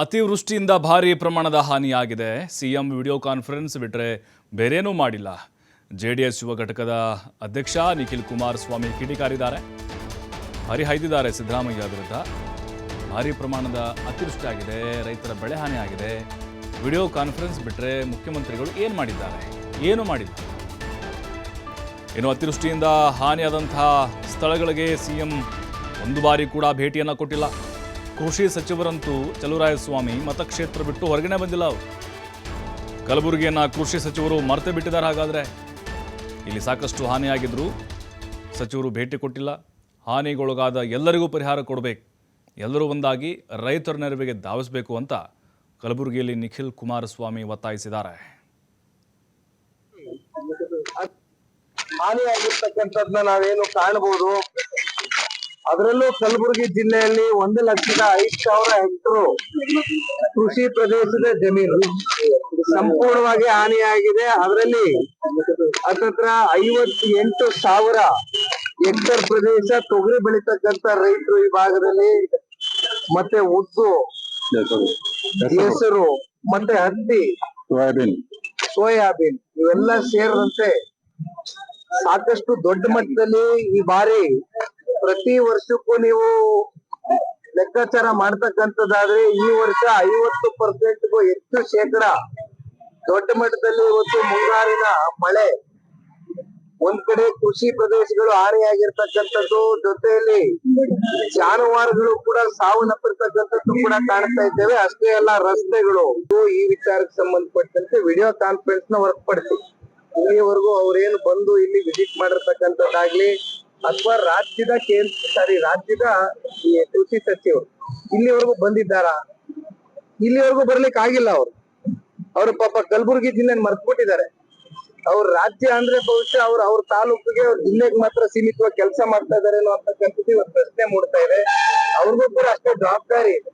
ಅತಿವೃಷ್ಟಿಯಿಂದ ಭಾರಿ ಪ್ರಮಾಣದ ಹಾನಿಯಾಗಿದೆ. ಸಿಎಂ ವಿಡಿಯೋ ಕಾನ್ಫರೆನ್ಸ್ ಬಿಟ್ಟರೆ ಬೇರೇನೂ ಮಾಡಿಲ್ಲ. ಜೆ ಡಿ ಎಸ್ ಯುವ ಘಟಕದ ಅಧ್ಯಕ್ಷ ನಿಖಿಲ್ ಕುಮಾರಸ್ವಾಮಿ ಕಿಡಿಕಾರಿದ್ದಾರೆ. ಹರಿಹೈದಿದ್ದಾರೆ ಸಿದ್ದರಾಮಯ್ಯ ವಿರುದ್ಧ. ಭಾರಿ ಪ್ರಮಾಣದ ಅತಿವೃಷ್ಟಿ ಆಗಿದೆ, ರೈತರ ಬೆಳೆ ಹಾನಿಯಾಗಿದೆ ವಿಡಿಯೋ ಕಾನ್ಫರೆನ್ಸ್ ಬಿಟ್ಟರೆ ಮುಖ್ಯಮಂತ್ರಿಗಳು ಏನು ಮಾಡಿದ್ದಾರೆ? ಏನು ಮಾಡಿಲ್ಲ. ಏನು ಅತಿವೃಷ್ಟಿಯಿಂದ ಹಾನಿಯಾದಂತಹ ಸ್ಥಳಗಳಿಗೆ ಸಿಎಂ ಒಂದು ಬಾರಿ ಕೂಡ ಭೇಟಿಯನ್ನು ಕೊಟ್ಟಿಲ್ಲ. ಕೃಷಿ ಸಚಿವರಂತೂ ಚಲುವರಾಯಸ್ವಾಮಿ ಮತಕ್ಷೇತ್ರ ಬಿಟ್ಟು ಹೊರಗಡೆ ಬಂದಿಲ್ಲ ಅವರು. ಕಲಬುರಗಿಯನ್ನ ಕೃಷಿ ಸಚಿವರು ಮರೆತೇ ಬಿಟ್ಟಿದ್ದಾರೆ ಹಾಗಾದ್ರೆ. ಇಲ್ಲಿ ಸಾಕಷ್ಟು ಹಾನಿಯಾಗಿದ್ರು ಸಚಿವರು ಭೇಟಿ ಕೊಟ್ಟಿಲ್ಲ. ಹಾನಿಗೊಳಗಾದ ಎಲ್ಲರಿಗೂ ಪರಿಹಾರ ಕೊಡಬೇಕು. ಎಲ್ಲರೂ ಒಂದಾಗಿ ರೈತರ ನೆರವಿಗೆ ಧಾವಿಸಬೇಕು ಅಂತ ಕಲಬುರಗಿಯಲ್ಲಿ ನಿಖಿಲ್ ಕುಮಾರಸ್ವಾಮಿ ಒತ್ತಾಯಿಸಿದ್ದಾರೆ. ಹಾನಿಯಾಗಿರ್ತಕ್ಕಂಥದ್ನ ನಾವೇನು ಕಾಣಬಹುದು ಅದರಲ್ಲೂ ಕಲಬುರಗಿ ಜಿಲ್ಲೆಯಲ್ಲಿ ಒಂದು ಲಕ್ಷದ ಐದು ಸಾವಿರ ಹೆಕ್ಟರ್ ಕೃಷಿ ಪ್ರದೇಶದ ಜಮೀನು. ಸಂಪೂರ್ಣವಾಗಿ ಹಾನಿಯಾಗಿದೆ. ಅದರಲ್ಲಿ ಹತ್ತತ್ರ ಐವತ್ತು ಎಂಟು ಸಾವಿರ ಹೆಕ್ಟರ್ ಪ್ರದೇಶ ತೊಗರಿ ಬೆಳಿತಕ್ಕಂತ ರೈತರು ಈ ಭಾಗದಲ್ಲಿ. ಮತ್ತೆ ಉದ್ದು ಹೆಸರು ಮತ್ತೆ ಹತ್ತಿ ಸೋಯಾಬೀನ್. ಸೋಯಾಬೀನ್ ಇವೆಲ್ಲ ಸೇರಿದಂತೆ ಸಾಕಷ್ಟು ದೊಡ್ಡ ಮಟ್ಟದಲ್ಲಿ ಈ ಬಾರಿ ಪ್ರತಿ ವರ್ಷಕ್ಕೂ ನೀವು ಲೆಕ್ಕಾಚಾರ ಮಾಡ್ತಕ್ಕಂಥದ್ದಾದ್ರೆ ಈ ವರ್ಷ ಐವತ್ತು ಪರ್ಸೆಂಟ್ಗೂ ಹೆಚ್ಚು ಶೇಕಡ ದೊಡ್ಡ ಮಟ್ಟದಲ್ಲಿ ಇವತ್ತು ಮುಂಗಾರಿನ ಮಳೆ. ಒಂದ್ ಕಡೆ ಕೃಷಿ ಪ್ರದೇಶಗಳು ಹಾನಿಯಾಗಿರ್ತಕ್ಕಂಥದ್ದು ಜೊತೆಯಲ್ಲಿ ಜಾನುವಾರುಗಳು ಕೂಡ ಸಾವನ್ನಪ್ಪಿರ್ತಕ್ಕಂಥದ್ದು ಕೂಡ ಕಾಣ್ತಾ ಇದ್ದೇವೆ. ಅಷ್ಟೇ ಅಲ್ಲ, ರಸ್ತೆಗಳು. ಈ ವಿಚಾರಕ್ಕೆ ಸಂಬಂಧಪಟ್ಟಂತೆ ವಿಡಿಯೋ ಕಾನ್ಫರೆನ್ಸ್ನ ಹೊರತುಪಡಿಸಿ ಇಲ್ಲಿವರೆಗೂ ಅವ್ರೇನು ಬಂದು ಇಲ್ಲಿ ವಿಸಿಟ್ ಮಾಡಿರ್ತಕ್ಕಂಥದ್ದಾಗ್ಲಿ ಅಥವಾ ರಾಜ್ಯದ ಕೇಂದ್ರ, ಸಾರಿ, ರಾಜ್ಯದ ಕೃಷಿ ಸಚಿವರು ಇಲ್ಲಿವರೆಗೂ ಬಂದಿದ್ದಾರಾ? ಇಲ್ಲಿವರೆಗೂ ಬರ್ಲಿಕ್ಕೆ ಆಗಿಲ್ಲ ಅವರು. ಅವರು ಪಾಪ ಕಲಬುರಗಿ ಜಿಲ್ಲೆ ಮರ್ತ್ಬಿಟ್ಟಿದ್ದಾರೆ. ಅವ್ರ ರಾಜ್ಯ ಅಂದ್ರೆ ಬಹುಶಃ ಅವ್ರ ಅವ್ರ ತಾಲೂಕಿಗೆ ಅವ್ರ ಜಿಲ್ಲೆಗೆ ಮಾತ್ರ ಸೀಮಿತವಾಗಿ ಕೆಲಸ ಮಾಡ್ತಾ ಇದಾರೆ ಇವತ್ತು ಪ್ರಶ್ನೆ ಮೂಡ್ತಾ ಇದೆ. ಅವ್ರಿಗೂ ಕೂಡ ಅಷ್ಟೇ ಜವಾಬ್ದಾರಿ ಇದೆ.